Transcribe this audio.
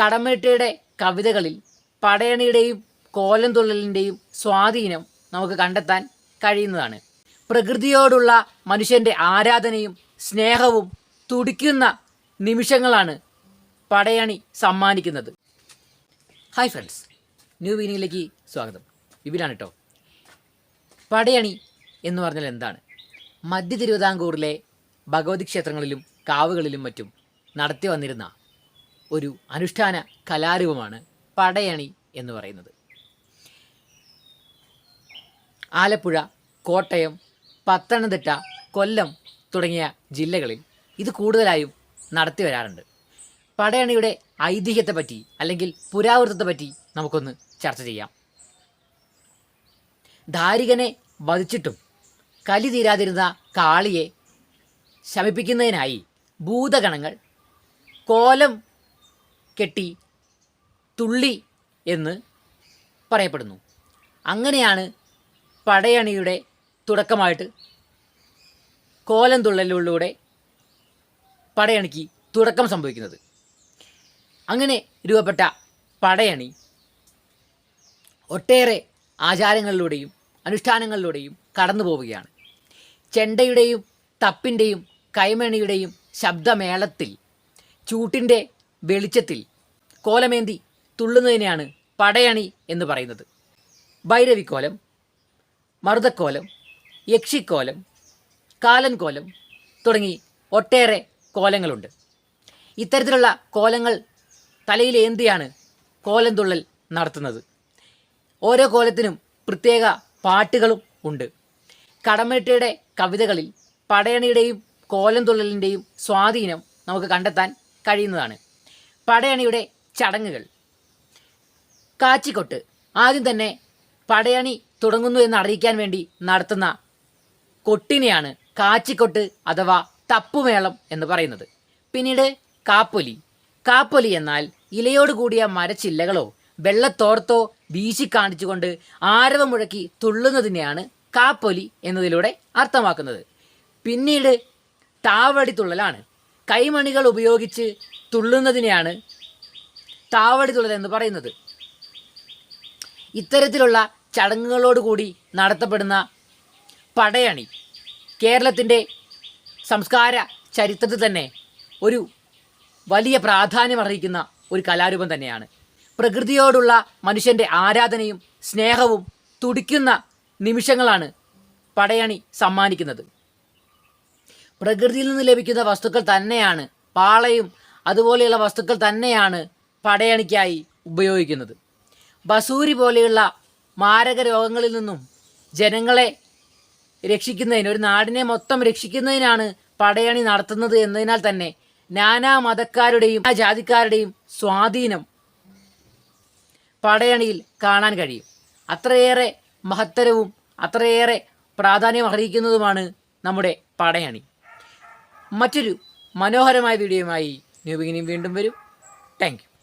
കടമേട്ടയുടെ കവിതകളിൽ പടയണിയുടെയും കോലം തുള്ളലിന്റെയും സ്വാധീനം നമുക്ക് കണ്ടെത്താൻ കഴിയുന്നതാണ്. പ്രകൃതിയോടുള്ള മനുഷ്യന്റെ ആരാധനയും സ്നേഹവും തുടിക്കുന്ന നിമിഷങ്ങളാണ് പടയണി സമ്മാനിക്കുന്നത്. ഹായ് ഫ്രണ്ട്സ് ന്യൂ വീനിയിലേക്ക് സ്വാഗതം. ഇവരാണ് കേട്ടോ പടയണി എന്ന് പറഞ്ഞാൽ എന്താണ്? മധ്യ തിരുവിതാംകൂറിലെ ഭഗവതി ക്ഷേത്രങ്ങളിലും കാവുകളിലും മറ്റും നടത്തി വന്നിരുന്ന ഒരു അനുഷ്ഠാന കലാരൂപമാണ് പടയണി എന്ന് പറയുന്നത്. ആലപ്പുഴ കോട്ടയം പത്തനംതിട്ട കൊല്ലം തുടങ്ങിയ ജില്ലകളിൽ ഇത് കൂടുതലായും നടത്തി വരാറുണ്ട്. പടയണിയുടെ ഐതിഹ്യത്തെപ്പറ്റി അല്ലെങ്കിൽ പുരാവൃത്തത്തെ പറ്റി നമുക്കൊന്ന് ചർച്ച ചെയ്യാം. ധാരികനെ വധിച്ചിട്ടും കലി തീരാതിരുന്ന കാളിയെ ശമിപ്പിക്കുന്നതിനായി ഭൂതഗണങ്ങൾ കോലം കെട്ടി തുള്ളി എന്ന് പറയപ്പെടുന്നു. അങ്ങനെയാണ് പടയണിയുടെ തുടക്കമായിട്ട് കോലം തുള്ളലിലൂടെ പടയണിക്ക് തുടക്കം സംഭവിക്കുന്നത്. അങ്ങനെ രൂപപ്പെട്ട പടയണി ഒട്ടേറെ ആചാരങ്ങളിലൂടെയും അനുഷ്ഠാനങ്ങളിലൂടെയും കടന്നു പോവുകയാണ്. ചെണ്ടയുടെയും തപ്പിന്റെയും കൈമണിയുടെയും ശബ്ദമേളത്തിൽ ചൂട്ടിന്റെ വെളിച്ചത്തിൽ കോലമേന്തി തുള്ളുന്നതിനെയാണ് പടയണി എന്ന് പറയുന്നത്. ഭൈരവിക്കോലം മറുതക്കോലം യക്ഷിക്കോലം കാലൻകോലം തുടങ്ങി ഒട്ടേറെ കോലങ്ങളുണ്ട്. ഇത്തരത്തിലുള്ള കോലങ്ങൾ തലയിലേന്തിയാണ് കോലം തുള്ളൽ നടത്തുന്നത്. ഓരോ കോലത്തിനും പ്രത്യേക പാട്ടുകളും ഉണ്ട്. കടമേട്ടയുടെ കവിതകളിൽ പടയണിയുടെയും കോലം തുള്ളലിന്റെയും സ്വാധീനം നമുക്ക് കണ്ടെത്താൻ കഴിയുന്നതാണ്. പടയണിയുടെ ചടങ്ങുകൾ. കാച്ചിക്കൊട്ട്. ആദ്യം തന്നെ പടയണി തുടങ്ങുന്നു എന്ന് അറിയിക്കാൻ വേണ്ടി നടത്തുന്ന കൊട്ടിനെയാണ് കാച്ചിക്കൊട്ട് അഥവാ തപ്പുമേളം എന്ന് പറയുന്നത്. പിന്നീട് കാപ്പൊലി. കാപ്പൊലി എന്നാൽ ഇലയോട് കൂടിയ മരച്ചില്ലകളോ വെള്ളത്തോർത്തോ വീശി കാണിച്ചുകൊണ്ട് ആരവം മുഴക്കി തുള്ളുന്നതിനെയാണ് കാപ്പൊലി എന്നതിലൂടെ അർത്ഥമാക്കുന്നത്. പിന്നീട് താവടി തുള്ളലാണ്. കൈമണികൾ ഉപയോഗിച്ച് തുള്ളുന്നതിനെയാണ് താവടി തുള്ളൽ എന്ന് പറയുന്നത്. ഇത്തരത്തിലുള്ള ചടങ്ങുകളോടുകൂടി നടത്തപ്പെടുന്ന പടയണി കേരളത്തിന്റെ സംസ്കാര ചരിത്രത്തിൽ തന്നെ ഒരു വലിയ പ്രാധാന്യം അർഹിക്കുന്ന ഒരു കലാരൂപം തന്നെയാണ്. പ്രകൃതിയോടുള്ള മനുഷ്യന്റെ ആരാധനയും സ്നേഹവും തുടിക്കുന്ന നിമിഷങ്ങളാണ് പടയണി സമ്മാനിക്കുന്നത്. പ്രകൃതിയിൽ നിന്ന് ലഭിക്കുന്ന വസ്തുക്കൾ തന്നെയാണ്. പാളയും അതുപോലെയുള്ള വസ്തുക്കൾ തന്നെയാണ് പടയണിക്കായി ഉപയോഗിക്കുന്നത്. ബസൂരി പോലെയുള്ള മാരക രോഗങ്ങളിൽ നിന്നും ജനങ്ങളെ രക്ഷിക്കുന്നതിന് ഒരു നാടിനെ മൊത്തം രക്ഷിക്കുന്നതിനാണ് പടയണി നടത്തുന്നത് എന്നതിനാൽ തന്നെ നാനാ മതക്കാരുടെയും ജാതിക്കാരുടെയും സ്വാധീനം പടയണിയിൽ കാണാൻ കഴിയും. അത്രയേറെ മഹത്തരവും അത്രയേറെ പ്രാധാന്യം അർഹിക്കുന്നതുമാണ് നമ്മുടെ പടയണി. മറ്റൊരു മനോഹരമായ വീഡിയോയുമായി ന്യൂബിങ്ങിനും വീണ്ടും വരും. Thank you